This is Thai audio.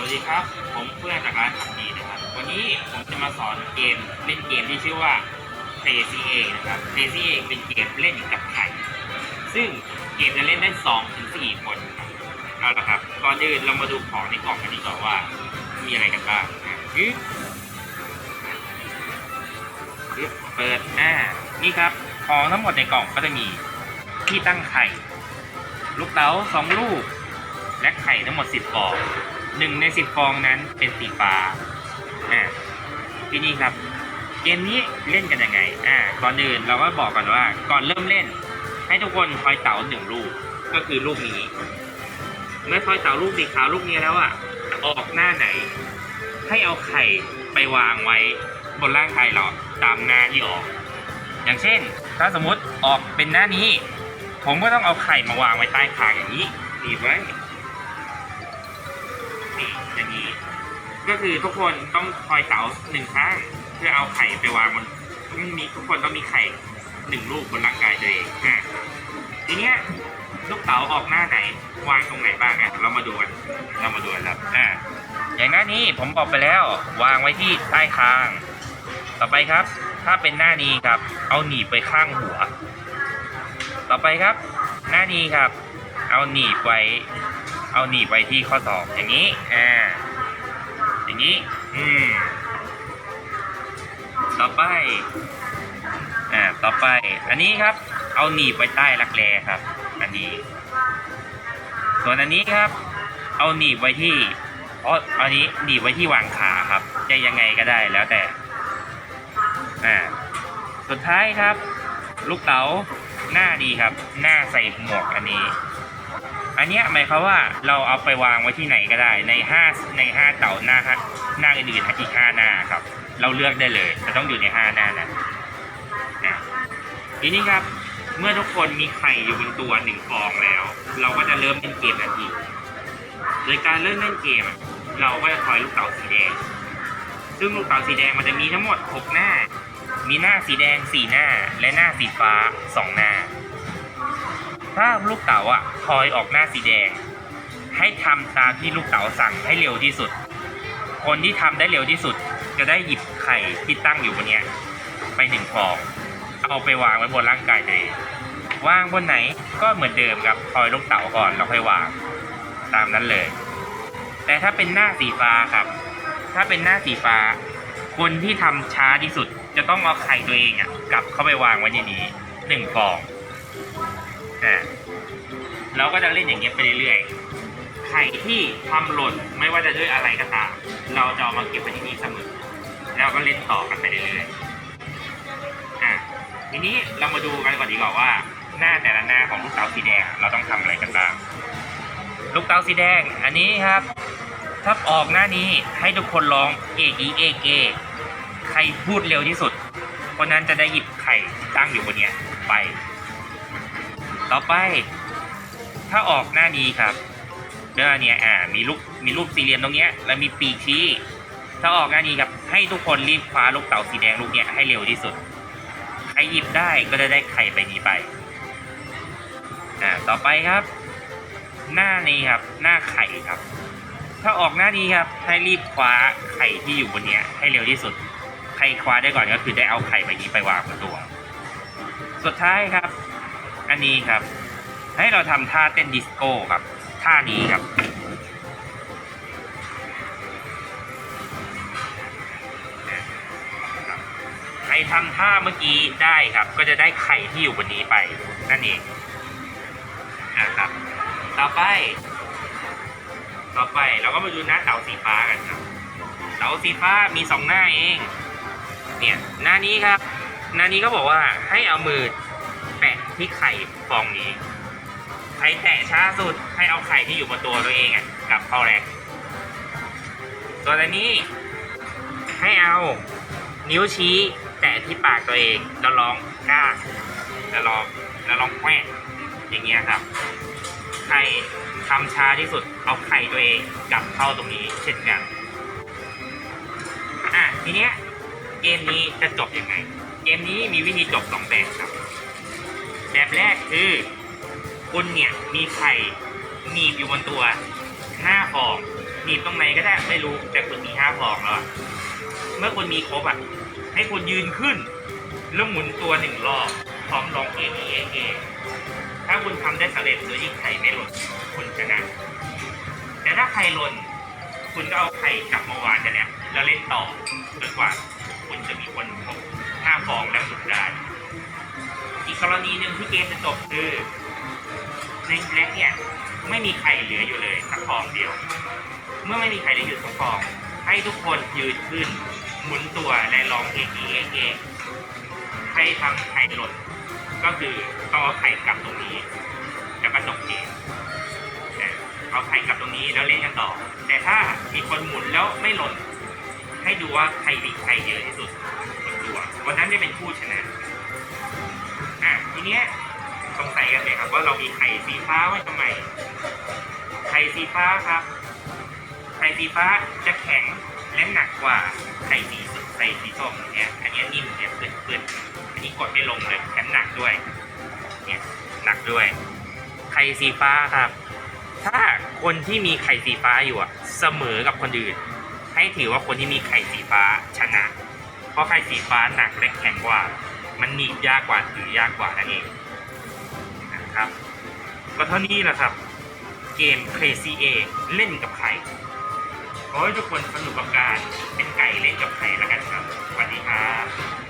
สวัสดีครับ ผมเพื่อนจากร้านขับดีนะครับ วันนี้ผมจะมาสอนเกมเล่นเกมที่ชื่อว่า Crazy A นะครับ Crazy A เป็นเกมเล่นกับไข่ ซึ่งเกมจะเล่นได้2ถึง4คนครับเอาละครับก่อนอื่นเรามาดูของในกล่องกันดีกว่าว่า มีอะไรกันบ้างนะปึ๊บปึ๊บเปิดอ่านี่ครับ ของทั้งหมดในกล่องก็จะมีที่ตั้งไข่ ลูกเต๋าสองลูก และไข่ทั้งหมด 10ฟอง หนึ่งใน10ฟองนั้นเป็นสีฟ้าอ่าที่นี่ครับ เกมนี้เล่นกันยังไงอ่าก่อนอื่นเราก็บอกก่อนว่า ก่อนเริ่มเล่น ให้ทุกคนทอยเต๋าหนึ่งลูกก็คือลูกนี้ เมื่อทอยเต๋าลูกสีขาวลูกนี้แล้วอะออกหน้าไหน ให้เอาไข่ไปวางไว้บนร่างกายเราตามหน้าที่ออก อย่างเช่น ถ้าสมมติออกเป็นหน้านี้ ผมก็ต้องเอาไข่มาวางไว้ใต้คาอย่างนี้ดีไว้ นี่อย่างนี้ ก็คือทุกคนต้องคอยเต๋าหนึ่งข้างเพื่อเอาไข่ไปวางบนต้องมีทุกคนต้องมีไข่หนึ่งลูกบนร่างกายตัวเองอะทีเนี้ยลูกเต๋าออกหน้าไหนวางตรงไหนบ้างอะเรามาดูกันเรามาดูกันครับอ่าอย่างหน้านี้ผมบอกไปแล้ว วางไว้ที่ใต้คาง ต่อไปครับ ถ้าเป็นหน้านี้ครับ เอาหนีบไปข้างหัว ต่อไปครับ หน้านี้ครับ เอาหนีบไว้ เอาหนีบไว้ที่ข้อศอกอย่างนี้ อ่า อย่างนี้ อืม ต่อไป อ่า ต่อไป อันนี้ครับ เอาหนีบไว้ใต้รักแร้ครับ อันนี้ ส่วนอันนี้ครับ เอาหนีบไว้ที่อ๋ออันนี้หนีบไว้ที่วางขาครับ จะยังไงก็ได้แล้วแต่ อ่า สุดท้ายครับ ลูกเต๋าหน้าดีครับ หน้าใส่หมวกอันนี้ อันเนี้ยหมายความว่าเราเอาไปวางไว้ที่ไหนก็ได้ในห้าในห้าเต่าหน้าหน้าอื่นๆอีกห้าหน้าครับ เราเลือกได้เลยจะต้องอยู่ในห้าหน้านั้นะทีนี้ครับเมื่อทุกคนมีไข่อยู่บนตัวหนึ่งฟองแล้ว เราก็จะเริ่มเล่นเกมทันทีโดยการเริ่มเล่นเกม เราก็จะถอยลูกเต๋าสีแดง ซึ่งลูกเต๋าสีแดงมันจะมีทั้งหมดหกหน้า มีหน้าสีแดงสี่หน้า และหน้าสีฟ้าสองหน้า ถ้าลูกเต๋าอะทอยออกหน้าสีแดง ให้ทำตามที่ลูกเต๋าสั่งให้เร็วที่สุด คนที่ทำได้เร็วที่สุด จะได้หยิบไข่ที่ตั้งอยู่บนเนี้ยไปหนึ่งฟอง เอาไปวางไว้บนร่างกายตัวเองวางบนไหนก็เหมือนเดิมครับทอยลูกเต๋าก่อนแล้วค่อยวาง ตามนั้นเลย แต่ถ้าเป็นหน้าสีฟ้าครับ ถ้าเป็นหน้าสีฟ้า คนที่ทำช้าที่สุดจะต้องเอาไข่ตัวเองอะกลับเข้าไปวางไว้ในนี้หนึ่งฟอง อ่าเราก็จะเล่นอย่างเงี้ยไปเรื่อยๆไข่ที่ทำหล่นไม่ว่าจะด้วยอะไรก็ตามเราจะเอามาเก็บไว้ที่นี่เสมอ แล้วก็เล่นต่อกันไปเรื่อยๆอะทีนี้เรามาดูกันก่อนดีกว่าว่า หน้าแต่ละหน้าของลูกเต๋าสีแดงเราต้องทำอะไรกันบ้างลูกเต๋าสีแดงอันนี้ครับถ้าออกหน้านี้ให้ทุกคนร้องเอกอีเอกเอกใครพูดเร็วที่สุดคนนั้นจะได้หยิบไข่ที่ตั้งอยู่บนเนี้ยไป ต่อไป ถ้าออกหน้านี้ครับหน้าเนี้ยอ่ามีลูกมีรูปสี่เหลี่ยมตรงเนี้ยแล้วมีปีกชี้ถ้าออกหน้านี้ครับ ให้ทุกคนรีบคว้าลูกเต่าสีแดงลูกเนี้ยให้เร็วที่สุดใครหยิบได้ก็จะได้ไข่ใบนี้ไปอ่าต่อไปครับ หน้านี้ครับ หน้าไข่ครับ ถ้าออกหน้านี้ครับ ให้รีบคว้าไข่ที่อยู่บนเนี้ย ให้เร็วที่สุดใครคว้าได้ก่อนก็คือได้เอาไข่ใบนี้ไปวางบนตัว สุดท้ายครับ อันนี้ครับ ให้เราทำท่าเต้นดิสโก้ครับ ท่านี้ครับ ใครทำท่าเมื่อกี้ได้ครับ ก็จะได้ไข่ที่อยู่บนนี้ไป นั่นเองนะครับ ต่อไป ต่อไปเราก็มาดูหน้าเต๋าสีฟ้ากันครับเต๋าสีฟ้ามีสองหน้าเอง เนี่ย หน้านี้ครับ หน้านี้ก็บอกว่าให้เอามือ ที่ไข่ฟองนี้ ใครแตะช้าสุดให้เอาไข่ที่อยู่บนตัวตัวเองอะกลับเข้าแรกส่วนอันนี้ให้เอานิ้วชี้แตะที่ปากตัวเองแล้วร้องก้าแล้วร้องแล้วร้องแควอย่างเงี้ยครับ ใครทำช้าที่สุดเอาไข่ตัวเองกลับเข้าตรงนี้เช่นกันอะทีเนี้ยเกมนี้จะจบยังไง เกมนี้มีวิธีจบสองแบบครับ แบบแรกคือคุณเนี่ยมีไข่หนีบอยู่บนตัวห้าฟองหนีบตรงไหนก็ได้ไม่รู้แต่คุณมีห้าฟองแล้วเมื่อคุณมีครบอะให้คุณยืนขึ้นแล้วหมุนตัวหนึ่งรอบพร้อมลองเอเอเอถ้าคุณทำได้สำเร็จโดยที่ไข่ไม่หล่นคุณชนะ แต่ถ้าไข่หล่นคุณก็เอาไข่กลับมาวางกันเนี่ยแล้วเล่นต่อจนกว่า คุณจะมีคนครบห้าฟองแล้วหมุนได้ กรณีหนึ่งที่เกมจะจบคือในแรกเนี่ยไม่มีไข่เหลืออยู่เลยสักฟองเดียว เมื่อไม่มีไข่เหลืออยู่สักฟอง ให้ทุกคนยืนขึ้น หมุนตัวและลองเองเองเองใครทำไข่หล่นก็คือต้องเอาไข่กลับตรงนี้ แล้วก็จบเกมเอาไข่กลับตรงนี้แล้วเล่นกันต่อ แต่ถ้ามีคนหมุนแล้วไม่หล่นให้ดูว่าใครมีไข่เยอะที่สุดบนตัววันนั้นจะเป็นผู้ชนะ เนี้ยสงสัยกันเลยครับว่าเรามีไข่สีฟ้าไว้ทำไม ไข่สีฟ้าครับ ไข่สีฟ้าจะแข็งและหนักกว่าไข่สีสุดไข่สีส้มเนี้ย อันนี้นิ่มเนี่ยเปื่อนๆอันนี้กดไม่ลงเลยแถมหนักด้วย เนี่ยหนักด้วย ไข่สีฟ้าครับ ถ้าคนที่มีไข่สีฟ้าอยู่อะเสมอกับคนอื่น ให้ถือว่าคนที่มีไข่สีฟ้าชนะ เพราะไข่สีฟ้าหนักและแข็งกว่า มันหนีบยากกว่าถือยากกว่านั่นเองนะครับ ก็เท่านี้แหละครับ เกม Crazy A เล่นกับไข่ขอให้ทุกคนสนุกกับการเป็นไก่เล่นกับไข่แล้วกันครับสวัสดีครับ